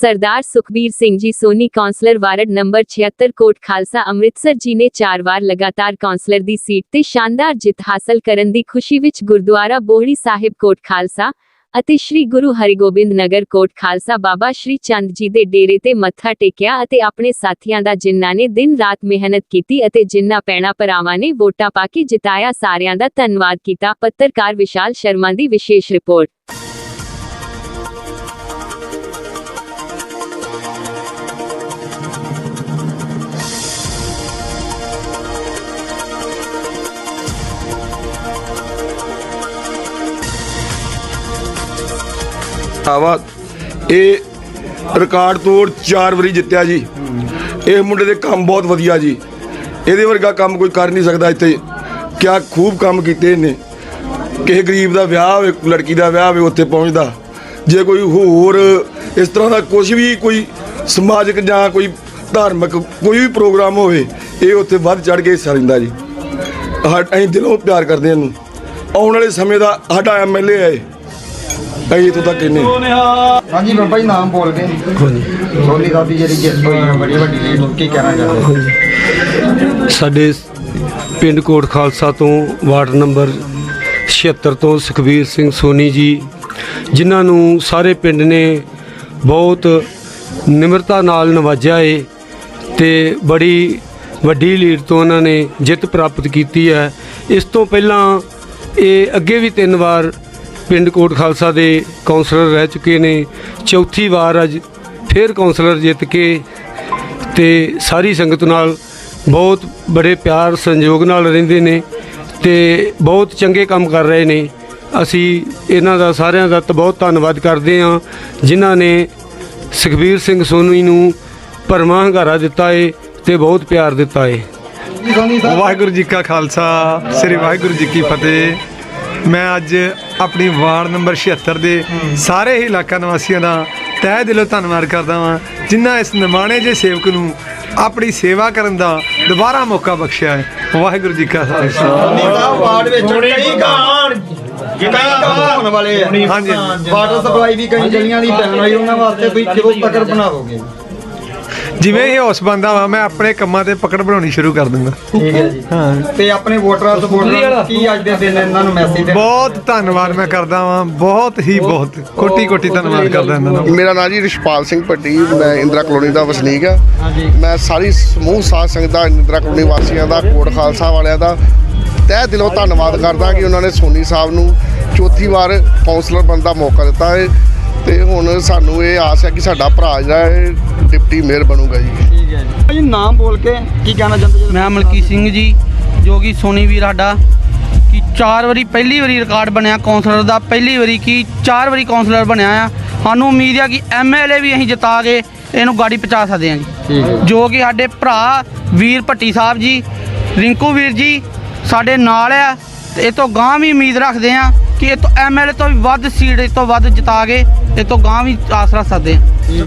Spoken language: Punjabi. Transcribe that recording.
Sardar Sukhbir Singh ji Soni councillor ward number 76 Kot Khalsa Amritsar ji ਨੇ ਚਾਰ ਵਾਰ ਲਗਾਤਾਰ ਕੌਂਸਲਰ ਦੀ ਸੀਟ ਤੇ ਸ਼ਾਨਦਾਰ ਜਿੱਤ ਹਾਸਲ ਕਰਨ ਦੀ ਖੁਸ਼ੀ ਵਿੱਚ ਗੁਰਦੁਆਰਾ ਬੋਹੜੀ ਸਾਹਿਬ ਕੋਟ ਖਾਲਸਾ ਅਤੇ ਸ੍ਰੀ ਗੁਰੂ ਹਰਿਗੋਬਿੰਦ ਨਗਰ ਕੋਟ ਖਾਲਸਾ ਬਾਬਾ ਸ਼੍ਰੀ ਚੰਦ ਜੀ ਦੇ ਡੇਰੇ ਤੇ ਮੱਥਾ ਟੇਕਿਆ ਅਤੇ ਆਪਣੇ ਸਾਥੀਆਂ ਦਾ ਜਿਨ੍ਹਾਂ ਨੇ ਦਿਨ ਰਾਤ ਮਿਹਨਤ ਕੀਤੀ ਅਤੇ ਜਿਨ੍ਹਾਂ ਪੈਣਾ ਭਰਾਵਾਂ ਨੇ ਵੋਟਾਂ ਪਾ ਕੇ ਜਿਤਾਇਆ ਸਾਰਿਆਂ ਦਾ ਧੰਨਵਾਦ ਕੀਤਾ। ਪੱਤਰਕਾਰ ਵਿਸ਼ਾਲ ਸ਼ਰਮਾ ਦੀ ਵਿਸ਼ੇਸ਼ ਰਿਪੋਰਟ। ਆਵਾ ਇਹ ਰਿਕਾਰਡ ਤੋੜ ਚਾਰ ਵਾਰੀ ਜਿੱਤਿਆ ਜੀ। ਇਹ ਮੁੰਡੇ ਦੇ ਕੰਮ ਬਹੁਤ ਵਧੀਆ ਜੀ। ਇਹਦੇ ਵਰਗਾ ਕੰਮ ਕੋਈ ਕਰ ਨਹੀਂ ਸਕਦਾ ਇੱਥੇ। ਕਿਆ ਖੂਬ ਕੰਮ ਕੀਤੇ ਇਹਨੇ। ਕਿਸੇ ਗਰੀਬ ਦਾ ਵਿਆਹ ਹੋਵੇ ਲੜਕੀ ਦਾ ਵਿਆਹ ਹੋਵੇ, ਉੱਥੇ ਪਹੁੰਚਦਾ। ਜੇ ਕੋਈ ਹੋਰ ਇਸ ਤਰ੍ਹਾਂ ਦਾ ਕੁਝ ਵੀ ਕੋਈ ਸਮਾਜਿਕ ਜਾਂ ਕੋਈ ਧਾਰਮਿਕ ਕੋਈ ਵੀ ਪ੍ਰੋਗਰਾਮ ਹੋਵੇ, ਇਹ ਉੱਥੇ ਵੱਧ ਚੜ ਕੇ ਹਿੱਸਾ ਲੈਂਦਾ ਜੀ। ਅਸੀਂ ਦਿਲੋਂ ਪਿਆਰ ਕਰਦੇ ਇਹਨੂੰ। ਆਉਣ ਵਾਲੇ ਸਮੇਂ ਦਾ ਸਾਡਾ ਐਮਐਲਏ ਹੈ ਇਹ। ਅਸੀਂ ਇੱਥੋਂ ਤੱਕ ਹਾਂ ਹਾਂਜੀ ਬਾਬਾ ਜੀ ਨਾਮ ਬੋਲ ਕੇ। ਸੋਨੀ ਸਾਹਿਬ ਦੀ ਜਿਹੜੀ ਜਿੱਤ ਹੋਈ ਹੈ ਬੜੀ ਵੱਡੀ ਲੀਡ ਕੀ ਕਹਿਣਾ ਚਾਹੁੰਦੇ? ਸਾਡੇ ਪਿੰਡ ਕੋਟ ਖਾਲਸਾ ਤੋਂ ਵਾਰਡ ਨੰਬਰ 76 ਤੋਂ ਸੁਖਬੀਰ ਸਿੰਘ ਸੋਨੀ ਜੀ ਜਿਨ੍ਹਾਂ ਨੂੰ ਸਾਰੇ ਪਿੰਡ ਨੇ ਬਹੁਤ ਨਿਮਰਤਾ ਨਾਲ ਨਵਾਜਿਆ ਏ ਤੇ ਬੜੀ ਵੱਡੀ ਲੀਡ ਤੋਂ ਉਹਨਾਂ ਨੇ ਜਿੱਤ ਪ੍ਰਾਪਤ ਕੀਤੀ ਹੈ। ਇਸ ਤੋਂ ਪਹਿਲਾਂ ਇਹ ਅੱਗੇ ਵੀ ਤਿੰਨ ਵਾਰ ਪਿੰਡ ਕੋਟ ਖਾਲਸਾ ਦੇ ਕਾਉਂਸਲਰ ਰਹਿ ਚੁੱਕੇ ਨੇ। ਚੌਥੀ ਵਾਰ ਅੱਜ ਫਿਰ ਕਾਉਂਸਲਰ ਜਿੱਤ ਕੇ ਤੇ ਸਾਰੀ ਸੰਗਤ ਨਾਲ ਬਹੁਤ ਬੜੇ ਪਿਆਰ, ਸੰਯੋਗ ਨਾਲ ਰਹਿੰਦੇ ਨੇ ਤੇ ਬਹੁਤ ਚੰਗੇ ਕੰਮ ਕਰ ਰਹੇ ਨੇ। ਅਸੀਂ ਇਹਨਾਂ ਦਾ ਸਾਰਿਆਂ ਦਾ ਤਾਂ, ਬਹੁਤ ਧੰਨਵਾਦ ਕਰਦੇ ਹਾਂ, ਜਿਨ੍ਹਾਂ ਨੇ ਸੁਖਬੀਰ ਸਿੰਘ ਸੋਨੀ ਨੂੰ ਭਰਵਾਂ ਹੰਗਾਰਾ ਦਿੱਤਾ ਏ ਤੇ ਬਹੁਤ ਪਿਆਰ ਦਿੱਤਾ ਏ। ਵਾਹਿਗੁਰੂ ਜੀ ਕਾ ਖਾਲਸਾ, ਸ੍ਰੀ ਵਾਹਿਗੁਰੂ ਜੀ ਕੀ ਫਤਿਹ। ਮੈਂ ਅੱਜ ਆਪਣੀ ਵਾਰਡ ਨੰਬਰ 76 ਦੇ ਸਾਰੇ ਹੀ ਇਲਾਕਾ ਨਿਵਾਸੀਆਂ ਦਾ ਤਹਿ ਦਿਲੋਂ ਧੰਨਵਾਦ ਕਰਦਾ ਹਾਂ ਜਿਨ੍ਹਾਂ ਇਸ ਨਿਮਾਣੇ ਜੇ ਸੇਵਕ ਨੂੰ ਆਪਣੀ ਸੇਵਾ ਕਰਨ ਦਾ ਦੁਬਾਰਾ ਮੌਕਾ ਬਖਸ਼ਿਆ ਹੈ। ਵਾਹਿਗੁਰੂ ਜੀ ਕਾ ਖਾਲਸਾ। ਸੋਨੀ ਸਾਹਿਬ ਵਾਰਡ ਵਿੱਚ ਕਈ ਗਾਣ ਕਈ ਕੰਮ ਹੋਣ ਵਾਲੇ ਆ। ਹਾਂਜੀ ਵਾਟਰ ਸਪਲਾਈ ਵੀ ਕਈ ਗਲੀਆਂ ਦੀ ਪੈਣ ਉਹਨਾਂ ਵਾਸਤੇ ਜਿਵੇਂ ਹੀ ਹੌਸ ਬੰਦਾ ਵਾ ਮੈਂ ਆਪਣੇ ਕੰਮਾਂ ਤੇ ਪਕੜ ਬਣਾਉਣੀ ਸ਼ੁਰੂ ਕਰ ਦੂੰਗਾ ਠੀਕ ਹੈ ਜੀ। ਹਾਂ। ਤੇ ਆਪਣੇ ਵੋਟਰਾਂ ਸਪੋਰਟਰਾਂ ਨੂੰ ਕੀ ਅੱਜ ਦੇ ਦਿਨ ਇਹਨਾਂ ਨੂੰ ਮੈਸੇਜ ਦੇ ਬਹੁਤ ਧੰਨਵਾਦ ਮੈਂ ਕਰਦਾ ਵਾਂ ਬਹੁਤ ਹੀ ਬਹੁਤ ਕੋਟੀ ਕੋਟੀ ਧੰਨਵਾਦ ਕਰਦਾ ਇਹਨਾਂ ਦਾ ਮੇਰਾ ਨਾਂ ਜੀ ਰਿਸ਼ਪਾਲ ਸਿੰਘ ਭੱਟੀ ਮੈਂ ਇੰਦਰਾ ਕਲੋਨੀ ਦਾ ਵਸਨੀਕ ਆ ਮੈਂ ਸਾਰੀ ਸਮੂਹ ਸਾਧ ਸੰਗਤ ਦਾ ਇੰਦਰਾ ਕਲੋਨੀ ਵਾਸੀਆਂ ਦਾ ਕੋਟ ਖਾਲਸਾ ਵਾਲਿਆਂ ਦਾ ਤਹਿ ਦਿਲੋਂ ਧੰਨਵਾਦ ਕਰਦਾ ਕਿ ਉਹਨਾਂ ਨੇ ਸੋਨੀ ਸਾਹਿਬ ਨੂੰ ਚੌਥੀ ਵਾਰ ਕਾਉਂਸਲਰ ਬਣਨ ਦਾ ਮੌਕਾ ਦਿੱਤਾ ਹੈ। ਤੇ ਹੁਣ ਸਾਨੂੰ ਇਹ ਆਸ ਹੈ ਕਿ ਸਾਡਾ ਭਰਾ ਜਿਹੜਾ ਹੈ ਡਿਪਟੀ ਮੇਅਰ ਬਣੂਗਾ ਜੀ। ਠੀਕ ਹੈ ਜੀ। ਨਾਮ ਬੋਲ ਕੇ ਕੀ ਕਹਿਣਾ ਚਾਹੁੰਦੇ ਜੀ ਮੈਂ ਮਲਕੀ ਸਿੰਘ ਜੀ ਜੋ ਕਿ ਸੋਨੀ ਵੀਰ ਸਾਡਾ ਕਿ ਚਾਰ ਵਾਰੀ ਪਹਿਲੀ ਵਾਰੀ ਰਿਕਾਰਡ ਬਣਿਆ ਕਾਉਂਸਲਰ ਦਾ ਪਹਿਲੀ ਵਾਰੀ ਕੀ ਚਾਰ ਵਾਰੀ ਕਾਉਂਸਲਰ ਬਣਿਆ ਆ। ਸਾਨੂੰ ਉਮੀਦ ਆ ਕਿ ਐਮਐਲਏ ਵੀ ਅਸੀਂ ਜਿਤਾ ਕੇ ਇਹਨੂੰ ਗਾੜੀ ਪਹੁੰਚਾ ਸਕਦੇ ਹਾਂ ਜੀ। ਜੋ। ਕਿ ਸਾਡੇ ਭਰਾ ਵੀਰ ਭੱਟੀ ਸਾਹਿਬ ਜੀ ਰਿੰਕੂ ਵੀਰ ਜੀ ਸਾਡੇ ਨਾਲ ਆ। ਤੇ ਇਹ ਤੋਂ ਗਾਂ ਵੀ ਉਮੀਦ ਰੱਖਦੇ ਆ ਕਿ ਇਹ ਤੋਂ ਐਮਐਲਏ ਤੋਂ ਵੀ ਵੱਧ ਸੀਟ ਇਹ ਤੋਂ ਵੱਧ ਜਿਤਾ ਕੇ ਇਹ ਤੋਂ ਗਾਂ ਵੀ ਆਸ ਰੱਖ ਸਕਦੇ ਆ।